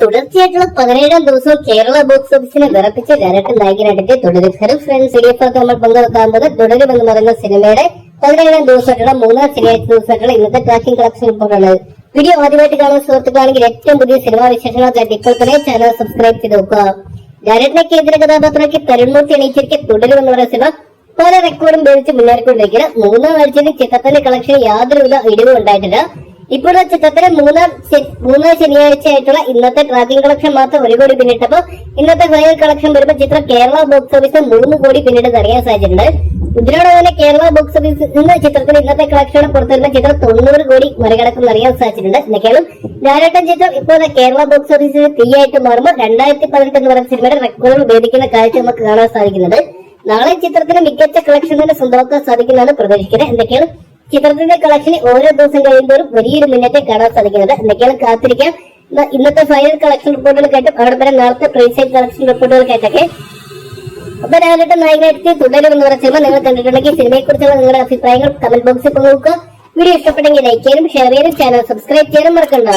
തുടർച്ചയായിട്ടുള്ള പതിനേഴാം ദിവസം കേരള ബോക്സ് ഓഫീസിനെ വിറപ്പിച്ച ഡയറക്ടർ നായകനായിട്ട് തുടരും ഹെറു ഫ്രണ്ട്സ് ഇടിയപ്പൊക്കെ നമ്മൾ പങ്കുവെക്കാൻ പോകുന്നത് തുടരും എന്ന് പറയുന്ന സിനിമയുടെ പതിനേഴാം ദിവസമായിട്ടുള്ള മൂന്നാം ശനിയാഴ്ച ദിവസമായിട്ടുള്ള ഇന്നത്തെ ട്രാക്കിംഗ് കളക്ഷൻ റിപ്പോർട്ടാണ് വീഡിയോ ആദ്യമായിട്ട് കാണുന്ന സുഹൃത്തുക്കളാണെങ്കിൽ ഏറ്റവും പുതിയ സിനിമാ വിശേഷങ്ങളൊക്കെ ഇപ്പോൾ തന്നെ ചാനൽ സബ്സ്ക്രൈബ് ചെയ്ത് നോക്കുക. ഡയറക്ടറെ കേന്ദ്ര കഥാപാത്രമാക്കി തരുൺമൂർത്തി എണീച്ചിരിക്കെ തുടരും എന്ന് പറയുന്ന സിനിമ പല റെക്കോർഡും ഭേദിച്ച് മുന്നേറിക്കൊണ്ടിരിക്കുന്നത് മൂന്നാം ആഴ്ചയിൽ ചിത്രത്തിന്റെ കളക്ഷൻ യാതൊരുവിധ ഇടിവും ഉണ്ടായിട്ടില്ല. ഇപ്പോഴത്തെ ചിത്രത്തിലെ മൂന്നാം മൂന്നാം ശനിയാഴ്ച ആയിട്ടുള്ള ഇന്നത്തെ ട്രാക്കിംഗ് കളക്ഷൻ മാത്രം ഒരു കോടി പിന്നിട്ടപ്പോ ഇന്നത്തെ ഫൈനൽ കളക്ഷൻ വരുമ്പോൾ ചിത്രം കേരള ബോക്സ് ഓഫീസ് മൂന്ന് കോടി പിന്നിട്ട് അറിയാൻ സാധിച്ചിട്ടുണ്ട് തന്നെ കേരള ബോക്സ് ഓഫീസ് നിന്ന് ചിത്രത്തിന് ഇന്നത്തെ കളക്ഷൻ പുറത്തുവരുന്ന ചിത്രം തൊണ്ണൂറ് കോടി മറികടക്കുന്ന അറിയാൻ സാധിച്ചിട്ടുണ്ട് എന്നൊക്കെയാണ് ലാലേട്ടൻ ചിത്രം ഇപ്പോൾ കേരള ബോക്സ് ഓഫീസിൽ തീയായിട്ട് മാറുമ്പോൾ രണ്ടായിരത്തി പതിനെട്ട് എന്ന് പറയുന്ന സിനിമയുടെ റെക്കോർഡ് ഭേദിക്കുന്ന കാഴ്ച നമുക്ക് കാണാൻ സാധിക്കുന്നുണ്ട്. നാളെ ചിത്രത്തിന് മികച്ച കളക്ഷൻ തന്നെ സ്വന്തമാക്കാൻ സാധിക്കുന്നതാണ് പ്രതീക്ഷിക്കുന്നത്. എന്തൊക്കെയാണ് ചിത്രത്തിന്റെ കളക്ഷനിൽ ഓരോ ദിവസം കഴിയുമ്പോഴും വലിയൊരു മുന്നേറ്റം കാണാൻ സാധിക്കുന്നത്. എന്തൊക്കെയാണ് കാത്തിരിക്കാം? ഇന്ന- ഇന്നത്തെ ഫൈനൽ കളക്ഷൻ റിപ്പോർട്ടുകൾ റിപ്പോർട്ടുകൾക്കായിട്ടും അവിടെ വരെ നേരത്തെ പ്രീസൈഡ് കളക്ഷൻ റിപ്പോർട്ടുകൾ റിപ്പോർട്ടുകൾക്കായിട്ടൊക്കെ അപ്പൊ രാവിലത്തെ നായകനായിട്ട് തുടരും എന്ന് പറഞ്ഞ നിങ്ങൾ കണ്ടിട്ടുണ്ടെങ്കിൽ സിനിമയെ കുറിച്ചുള്ള നിങ്ങളുടെ അഭിപ്രായങ്ങൾ കമന്റ് ബോക്സിൽ പങ്കുവെക്കുക. വീഡിയോ ഇഷ്ടപ്പെട്ടെങ്കിൽ ലൈക്ക് ചെയ്യാനും ഷെയർ ചെയ്യാനും ചാനൽ സബ്സ്ക്രൈബ് ചെയ്യാനും മറക്കണ്ട.